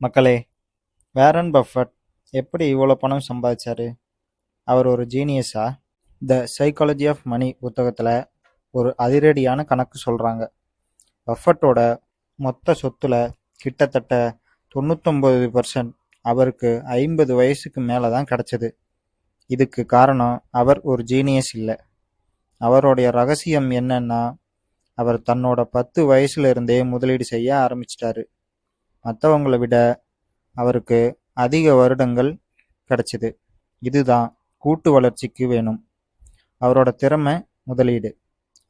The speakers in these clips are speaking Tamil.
மக்களே வேரன் பஃபட் எப்படி இவ்வளோ பணம் சம்பாதிச்சார்? அவர் ஒரு ஜீனியஸா த சைக்காலஜி ஆஃப் மணி புத்தகத்தில் ஒரு அதிரடியான கணக்கு சொல்கிறாங்க பஃபட்டோட மொத்த சொத்தில் கிட்டத்தட்ட தொண்ணூத்தொம்பது பர்சன்ட் அவருக்கு ஐம்பது வயசுக்கு மேலே தான் கிடச்சிது. இதுக்கு காரணம் அவர் ஒரு ஜீனியஸ் இல்லை. அவருடைய ரகசியம் என்னன்னா அவர் தன்னோட பத்து வயசுல இருந்தே முதலீடு செய்ய ஆரம்பிச்சிட்டாரு. மற்றவங்களை விட அவருக்கு அதிக வருடங்கள் கிடைச்சிது. இதுதான் கூட்டு வளர்ச்சிக்கு வேணும். அவரோட திறமை முதலீடு.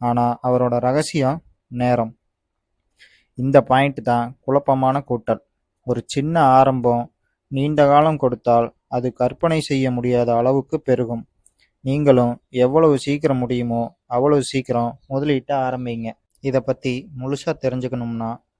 ஆனால் அவரோட ரகசியம் நேரம். இந்த பாயிண்ட் தான் குழப்பமான கூட்டல். ஒரு சின்ன ஆரம்பம் நீண்ட காலம் கொடுத்தால் அது கற்பனை செய்ய முடியாத அளவுக்கு பெருகும். நீங்களும் எவ்வளவு சீக்கிரம் முடியுமோ அவ்வளவு சீக்கிரம் முதலீட்டை ஆரம்பிங்க. இதை பற்றி முழுசாக தெரிஞ்சுக்கணும்னா